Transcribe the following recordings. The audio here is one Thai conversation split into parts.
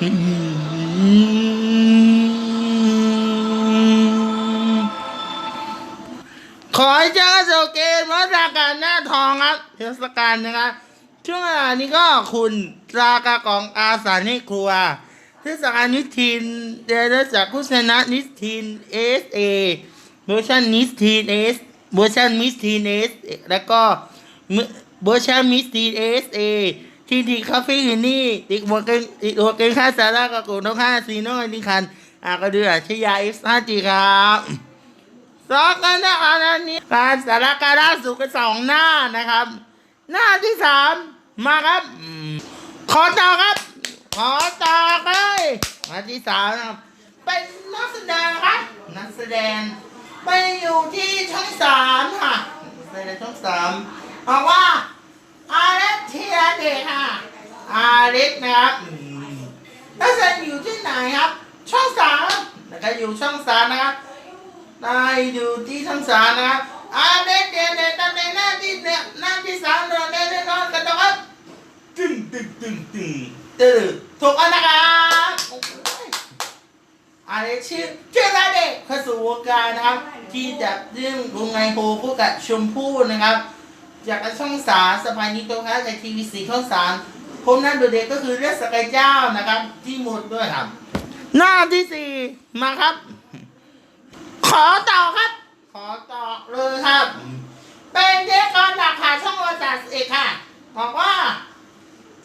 ขอให้เจ้าโจเกตวัฒการหน้าทองครับเทศกาลนะครับช่วงเวลานี้ก็คุณรากากองอาสาในครัวเทศกาลนิทินเดลจากผู้ชนะนิทินเอสเอเวอร์ชันนิทินเอสเวอร์ชันมิสทีนเอสแล้วก็เวอร์ชันมิสทีนเอสเอ ที่ดีคาเฟ่ที่นี่ติดหัวเกงติดหัวเกงค่าสาระกับกูน้องค่าซีโน่ดิคันอากระเดือชยาเอฟห้าจีครับสองกันนะคะอันนี้การสารการล่าสุดกันสองหน้านะครับ หน้าที่สามมาครับ ขอต่อครับ ขอต่อเลยหน้าที่สามนะครับ เป็นนักแสดงครับ นักแสดงไปอยู่ที่ช่องสามค่ะนักแสดงช่องสามบอกว่าเล็กเทียเด็กค่ะอา เล็กนะครับนักแสดงอยู่ที่ไหนครับ ช่องสามแล้วก็อยู่ช่องสามนะครับได้อยู่ที่ทั้งสามนะครับอาเด็กเด็กเด็กตำแหน่งหน้าที่เนี่ยหน้าที่สามเดินเดินเดินนอนกันต่อครับตึ้งตึ้งตึ้งตึ้งตึ้งถูกอันนะครับอาเด็กชื่อชื่ออะไรเด็กเข้าสู่วงการนะครับ ที่จะเรื่องวงไงโฮคู่กับชมพู่นะครับ จากช่องสามสะพายนิโตครับจากทีวีสีช่องสาม ผมนั้นดูเด็กก็คือเรื่องสกายเจ้านะครับ ที่หมดด้วยครับ หน้าที่สี่มาครับ ขอต่อครับ ขอต่อเลยครับ เป็นเด็กก่อนหลักขาช่องวันศาสตร์เอกค่ะบอกว่า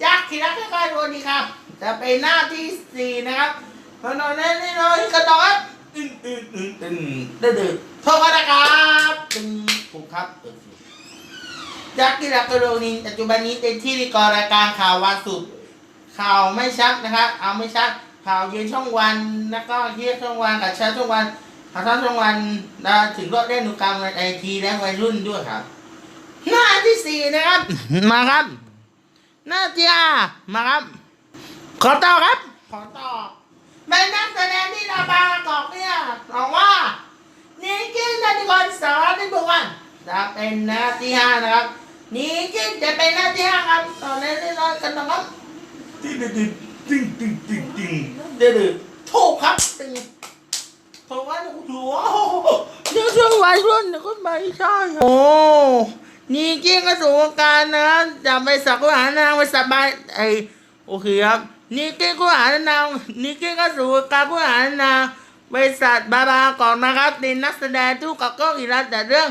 จากทีรักค่อยๆดูดีครับ จะเป็นหน้าที่สี่นะครับตอนนี้นี่เลยกระโดดตึ้งตึ้งตึ้งตึ้งตึ้งตึ้งโทษนะครับตึ้งถูกครับ จากทีรักกระโดดนี้ปัจจุบันนี้เป็นที่รีกรรายการข่าววันศุกร์ข่าวไม่ชัดนะครับเอาไม่ชัดข่าวเย็นช่องวันแล้วก็เที่ยงช่องวันกับเช้าช่องวันทางท่านช่องวันนะถึงรถเล่นนุกรรมไอทีและวัยรุ่นด้วยครับ หน้าที่สี่นะครับ มาครับ หน้าที่ห้ามาครับ ขอต่อครับ ขอต่อเป็นนักแสดงที่นาบางกอกเนี่ยบอกว่านี่กินนันทิกรสารที่บุกวันจะเป็นหน้าที่ห้านะครับ นี่จิ้งจะไปหนาที่ห้าครับต่อเล่นเล่นกันนะครับติ๊งติ๊งติ๊งติ๊งติ๊งติ๊งเดือดถูกครับติ๊งเพราะว่าหัวเรื่องช่วงวัยรุ่นก็ไม่ใช่โอ้นี่กิ้งก็สู่วงการนะครับจะไปสักหานางไปสบายไอโอเคครับนี่กิ้งก็หานางนี่กิ้งก็สู่วงการก็หานางบริษัตบาราก่อนนะครับในนักแสดงทุกกัะก้องอีรัตแต่เรื่อง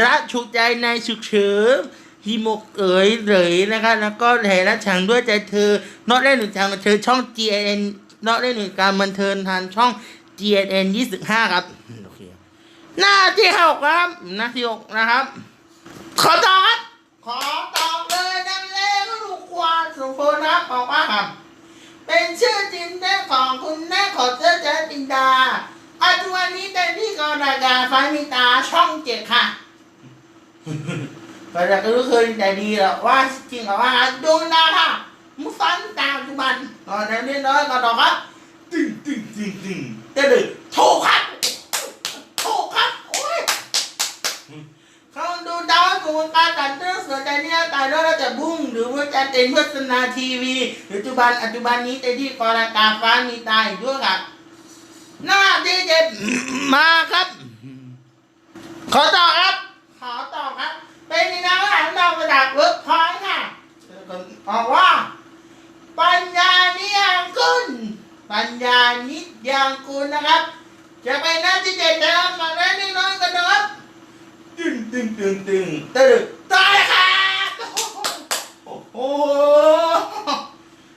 ระชุกใจในฉุกเฉิน ฮิโมกเอ๋ยเลยนะครับแล้วก็แห่รักฉังด้วยใจเธอ นอกเล่นหนึ่งทางบันเทิงช่อง GN นอกเล่นหนึ่งการบันเทิงทางช่อง GNN 25ครับโอเคหน้าที่หกครับ หน้าที่หกนะครับ ขอตอบครับขอตอบเลยนั่นเล่ลูกควานสุโพนะครับบอกว่าครับ เป็นชื่อจริงแท้ของคุณแม่ขอเจ้าเจปินดาปัจจุบันนี้เป็นที่กรรายการไฟมิตาช่องเจ็ดค่ะ ก็จะรู้เคยแต่ดีหรอกว่าจริงหรอว่าดวงดาวค่ะมุสันตาปัจจุบันตอนนี้น้อยก็ตอบครับตึ้งตึ้งตึ้งตึ้งเดี๋ยวดึถูกครับถูกครับโอ้ยเขาดูดาวของวงการตัดเรื่องสนใจเนี่ยตายแล้วเราจะบุ้งหรือว่าจะเป็นโฆษณาทีวีปัจจุบันปัจจุบันนี้เต็มที่กรการฟ้ามีตายด้วยครับหน้าที่เจ็ดมาครับ ขอต่อครับ ขอต่อครับ เป็นในนามอาหารดาวประดับเวิร์กพอยต์ค่ะบอกว่า ปัญญานิยังกุลปัญญานิยังกุลนะครับ จะเป็นหน้าที่เจ็ดนะครับมาแล้นน้อยกันนะครับตึงตึงตึงตึงตึงตายครับโอ้โห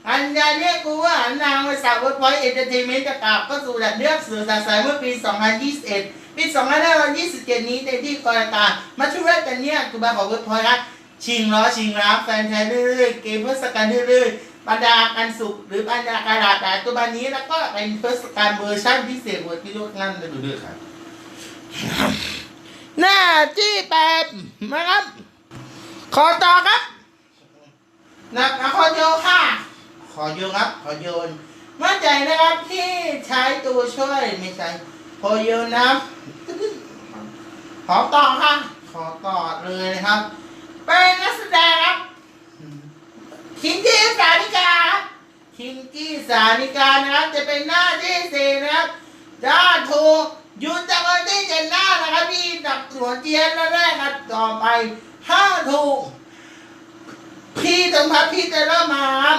ปัญญาเนี่ยกูว่า นางบริษัทเวิร์กพอยต์เอนเตอร์เทนเมนต์จะกลับก็สู่ระดับเลือกสื่อสารสายเมื่อปี 2021 ปี2527 นี้ในที่กรการมาช่วยกันเนี่ยกูบาของเวิร์กพอยต์ครับชิงล้อชิงรับแฟนแท้เรื่อยๆเกมเพื่อสกันเรื่อยๆบรรดาการสุขหรือบรรดาการดาษแต่ตัวบันนี้แล้วก็เป็นเพื่อสกันเวอร์ชันพิเศษเวอร์ที่ลดงั้นเลยดูด้วยครับหน้าที่แปดนะครับ ขอต่อครับนักขอโยนค่ะ ขอโยนครับ ขอโยนมั่นใจนะครับที่ใช้ตัวช่วยไม่ใช่ ขอโยนนะขอต่อค่ะ ขอต่อเลยนะครับ เป็นนักแสดงครับทินที่สาริกาคิงกี้สานิกานะครับ จะเป็นหน้าที่สี่นะครับถ้าถูกยุดจากคนที่เจ็ดหน้านะครับพี่ดับหัวเจียนแล้วแรกครับต่อไปถ้าถูก พี่ต้องพับพี่จะเริ่มมาม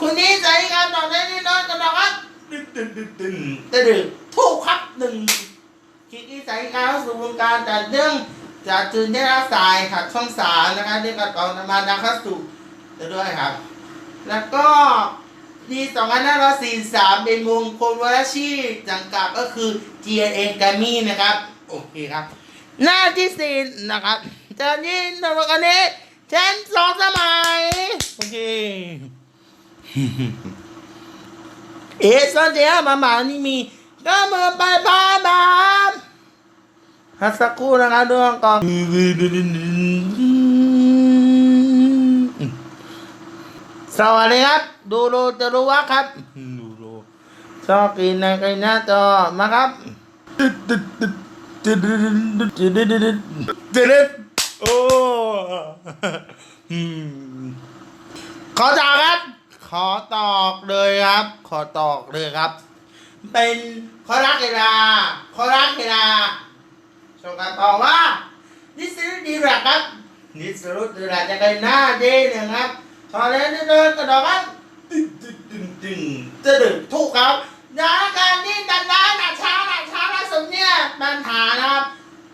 คุณนี้ใจการต่อได้นี่น้อยกันนะครับ ดตึ๊ดตึ๊ดตึ๊ดตึ๊ดตึ๊ดถูกครับหนึ่งคิดที่ใจการสู่วงการแต่เรื่องจากจืนได้รับสายขัดช่องสามนะครับเรื่องการต่อมาดาคัสสุจะด้วยครับ แล้วก็ปี2543 เป็นวงโคนวรชีจังกับก็คือ GNN g a m m y นะครับ โอเคครับ หน้าที่สี่นะครับจะยินตัวกันนี้แชมป์สองสมัย โอเค เอสเดียมาหมานี่มีก็มือไปพาบ้ามฮัสกครู่นะครับดวงกองสวัสดีครับ ดูโรจะรู้ว่าครับ ดูโรชอบกินในกันหน้าจอมาครับโอ้อืมขอตอบครับ อตอกเลยครับ ขอตอกเลยครับ เป็นขอรักเวลาขอรักเวลาชมกันตอบว่านิสรุดีแรกครับ นิสรุดีแรกจะกันหน้าเจหนึ่งครับขอเล่นเดินกระโดดครับตึ้งตึ้งตึ้งตึ้งตึ้งถูกครับยาการนี่ดันด้านหนักช้าหนักช้าหนักสุดเนี่ยปัญหานะครับ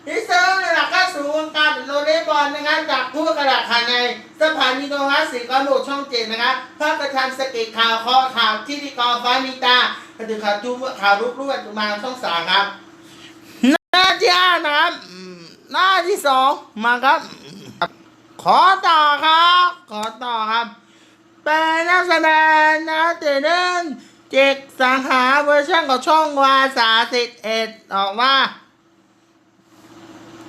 ที่ซื้อหลักก็สู่วงการโรลเลย์บอลนะครับจากผู้กระดาษภายในสถานีโทรทัศน์สีกอลูช่องเจ็ดนะครับภาพประชันสกิดข่าวคอข่าวที่ดีกอฟ้านิตาปฏิข่าวจุข่าวรูปรวดมาช่องสามครับ หน้าที่ห้านะครับ หน้าที่สองมาครับ ขอต่อครับ ขอต่อครับ เป็นนักแสดงนะเจเดนเจกสังหาเวอร์ชันของช่องวาสาสิบเอ็ดออกมา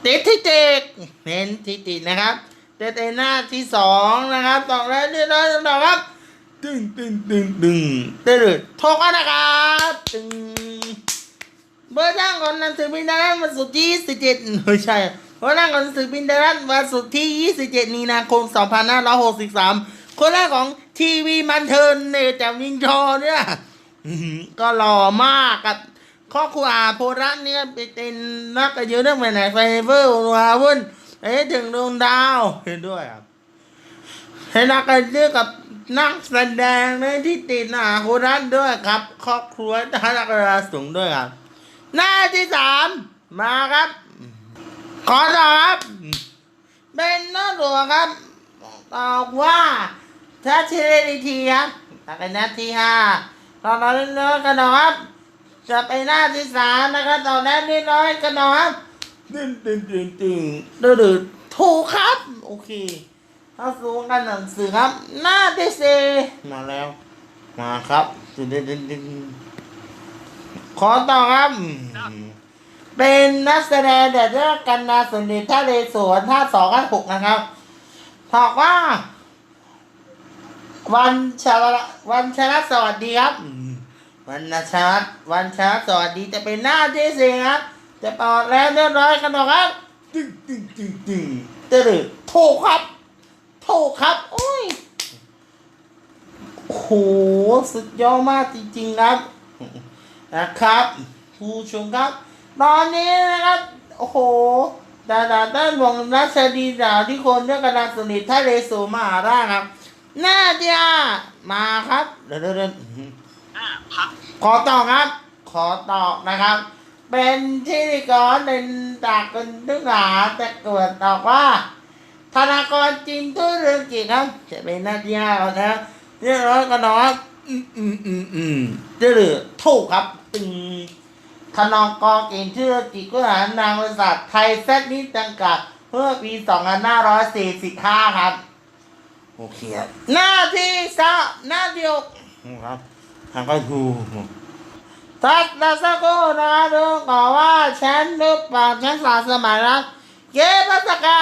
ติดที่เจกเน้นที่ติดนะครับเตเตหน้าที่สองนะครับต่อแล้วเรียบร้อยต่อครับตึงตึงตึงตึงตึงโทกันนะครับตึงเบอร์ช่างของหนังสือพิมพ์ไทยรัฐวันศุกร์ที่27ไม่ใช่เบอร์ช่างของหนังสือพิมพ์ไทยรัฐวันศุกร์ที่27มีนาคม2563คนแรกของทีวีมันเทิงเนแต่วินโชเนี่ยก็หล่อมากกับ ครอบครัวโพรัตน์เนี่ยเป็นนักการเยอะเรื่องไปไหนไฟเวอร์วาวุ่นเอ๊ะถึงดวงดาวเห็นด้วยครับให้นักการเยอะกับนักแสดงเนี่ยที่ติดอาโพรัตน์ด้วยครับ ครอบครัวทหารกราสูงด้วยครับ หน้าที่สามมาครับ ขอตอบครับ เป็นน้าหลวงครับตอบว่าถ้าเชลทีครับตักนหน้าที่ห้าตอนนั้นเลิกกันนะครับ จะไปหน้าที่สามนะครับตอนแรกนิดน้อยกันนะครับตึงตึงตึงตึงดื้อดื้อถูกครับ โอเคเข้าสู่วงการหนังสือครับ หน้าที่สี่มาแล้ว มาครับตึงตึงตึงตึงขอต่อครับ เป็นนักแสดงแต่เรื่องกันนาสุนิททะเลสวนท่าสองห้าหกนะครับบอกว่า วันชาวันชนะสวัสดีครับ วันนชาติวันชาติสวัสดีจะเป็นหน้าที่สี่ครับ จะปอดแล้วเรียบร้อยกันหรอครับตึ้งตึ้งตึ้งตึ้งตึ้งถูกครับถูกครับโอ้ยโหสุดยอดมากจริงๆครับนะครับผู้ชมครับ ตอนนี้นะครับ โอ้โหดาดาด้านวงรัชดีดาที่คนเรื่องกระดานสนิททะเลสูมหาราครับหน้าที่มาครับเดี๋ย ห้าพักขอต่อครับ ขอตอบนะครับ เป็นที่กรเป็นจากกันทุกหลาแต่เกิดตอบว่า ธนากรจริงทุเรื่องกี่ครับ จะเป็นหน้าที่ห้าแล้วนะเรียบร้อยกันอนอืมอืมอืมอืมจะเหลือถูกครับตึงธนากรเก่งชื่อกิกุหานางบริษัทไทยแซดนิดจำกัดเมื่อปี2545ครับ โอเคครับหน้าที่สามหน้าที่หกครับ ทางก็อยู่ทัศนสกุลนะดูก่อกว่าฉันนึกปากฉันสาสมัยรักเกปัสกา